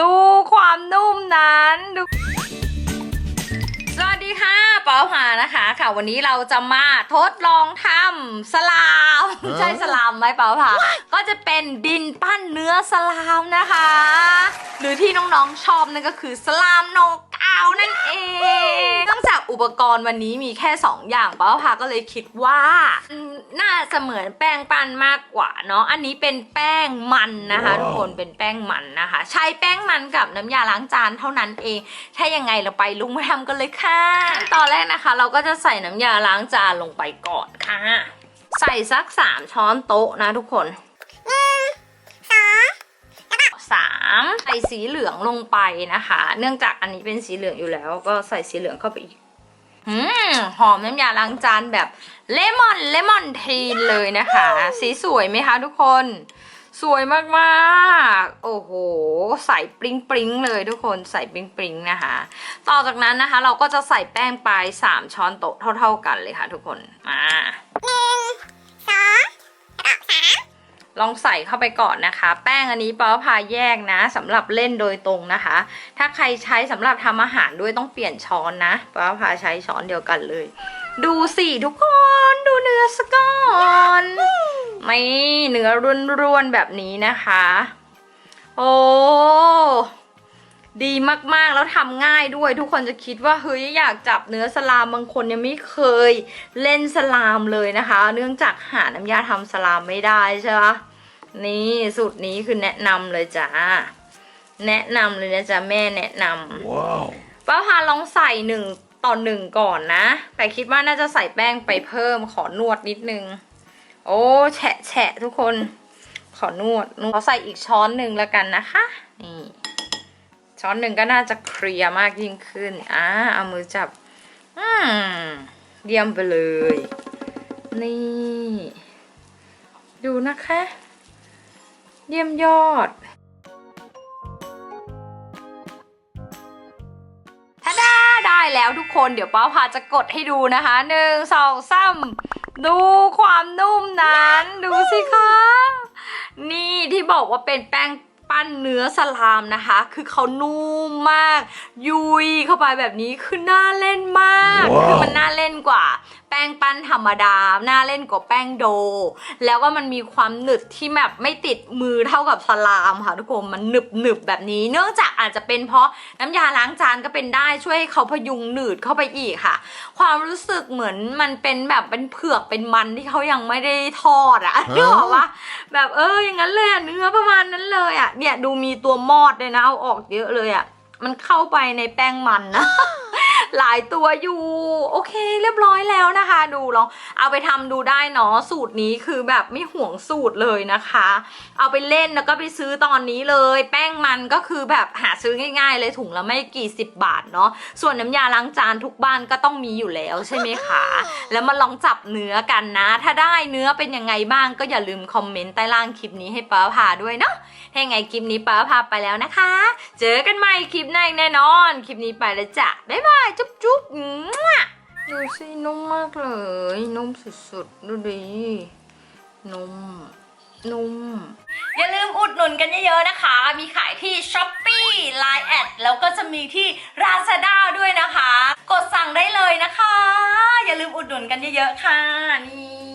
ดูความนุ่มนั้นดูสวัสดีค่ะเป๋าผานะคะค่ะ วันนี้เราจะมาทดลองทำสลาม ใช่สลามไหมเป๋าผาก็จะเป็นดินปั้นเนื้อสลามนะคะ หรือที่น้องๆชอบนั่นก็คือสลามโนกาวนั่นเองเนื่ องจากอุปกรณ์วันนี้มีแค่ 2 อย่างป้าพาก็เลยคิดว่าอืมน่าจะเหมือนแป้งปั้นมากกว่าเนาะอันนี้เป็นแป้งมันนะคะทุกคนเป็นแป้งมันนะคะ ใช้แป้งมันกับน้ำยาล้างจานเท่านั้นเองถ้ายังไงเราไปลุงมาทำกันเลยค่ะขั้นตอนแรกนะคะ เราก็จะใส่น้ำยาล้างจานลงไปก่อนค่ะ ใส่สักสามช้อนโต๊ะนะทุกคนสามใส่สีเหลืองลงไปนะคะ เนื่องจากอันนี้เป็นสีเหลืองอยู่แล้ว ก็ใส่สีเหลืองเข้าไปอีก อืมหอมน้ำยาล้างจานแบบเลมอนเลมอนทีนเลยนะคะ สีสวยไหมคะทุกคน สวยมากๆ โอ้โห ใส่ปริ้งปริ้งเลยทุกคนใส่ปริ้งปริ้งนะคะ ต่อจากนั้นนะคะ เราก็จะใส่แป้งไปสามช้อนโต๊ะเท่า ๆกันเลยค่ะทุกคน มา ลองใส่เข้าไปก่อนนะคะ แป้งอันนี้ปอพาแยกนะสำหรับเล่นโดยตรงนะคะ ถ้าใครใช้สำหรับทำอาหารด้วยต้องเปลี่ยนช้อนนะปอพาใช้ช้อนเดียวกันเลย ดูสิทุกคนดูเนื้อสก่อนไม่เนื้อร่วนๆแบบนี้นะคะ โอ้ ดีมากๆแล้วทำง่ายด้วย ทุกคนจะคิดว่าเฮ้ยอยากจับเนื้อสลามบางคนยังไม่เคยเล่นสลามเลยนะคะ เนื่องจากหาน้ำยาทำสลามไม่ได้ใช่ปะนี่สูตรนี้คือแนะนำเลยจ้าแนะนำเลยนะจ๊ะแม่แนะนำ Wow. ป้าพาลองใส่หนึ่งต่อหนึ่งก่อนนะแต่คิดว่าน่าจะใส่แป้งไปเพิ่มขอนวดนิดนึง โอ้แฉะแฉะทุกคน ขอนวดนวดขอใส่อีกช้อนหนึ่งแล้วกันนะคะนี่ ช้อนหนึ่งก็น่าจะเคลียร์มากยิ่งขึ้นอ่าเอามือจับ อืมเยี่ยมไปเลย นี่ ดูนะคะ เยี่ยมยอดถ้าได้ได้แล้วทุกคนเดี๋ยวป้าพาจะกดให้ดูนะคะหนึ่งสองสามดูความนุ่มนั้น ดูสิคะ นี่ที่บอกว่าเป็นแป้ง ปั้นเนื้อสลามนะคะ คือเขานุ่มมาก ยุยเข้าไปแบบนี้คือน่าเล่นมากว้าวคือมันน่าเล่นกว่า แป้งปั้นธรรมดาน่าเล่นกว่าแป้งโด แล้วก็มันมีความหนึบที่แบบไม่ติดมือเท่ากับสลามค่ะทุกคนมันหนึบหนึบๆแบบนี้ เนื่องจากอาจจะเป็นเพราะน้ำยาล้างจานก็เป็นได้ช่วยให้เขาพยุงหนืดเข้าไปอีกค่ะ ความรู้สึกเหมือนมันเป็นแบบเป็นเผือกเป็นมันที่เขายังไม่ได้ทอดอะนึกออกปะแบบเอออย่างนั้นเลยอะเนื้อประมาณนั้นเลยอะเนี่ยดูมีตัวมอดเลยนะเอาออกเยอะเลยอะมันเข้าไปในแป้งมันนะ หลายตัวอยู่ โอเคเรียบร้อยแล้วนะคะ ดูลองเอาไปทำดูได้เนาะสูตรนี้คือแบบไม่ห่วงสูตรเลยนะคะ เอาไปเล่นแล้วก็ไปซื้อตอนนี้เลย แป้งมันก็คือแบบหาซื้อง่าย ๆ เลยถุงละไม่กี่สิบบาทเนาะส่วนน้ำยาล้างจานทุกบ้านก็ต้องมีอยู่แล้วใช่ไหมคะแล้วมาลองจับเนื้อกันนะ ถ้าได้เนื้อเป็นยังไงบ้างก็อย่าลืมคอมเมนต์ใต้ล่างคลิปนี้ให้ป้าพาด้วยเนาะถ้ายังไงคลิปนี้ป้าพาไปแล้วนะคะ เจอกันใหม่คลิปหน้าอีกแน่นอน คลิปนี้ไปแล้วจ้ะบ๊ายบายจุ๊บจุ๊บดูสินุ่มมากเลย นุ่มสุดๆ ดูดิ นุ่ม นุ่ม อย่าลืมอุดหนุนกันเยอะๆนะคะ มีขายที่ s h อ p e e Line แอดแล้วก็จะมีที่ Lazada ด้วยนะคะ กดสั่งได้เลยนะคะ อย่าลืมอุดหนุนกันเยอะๆค่ะนี่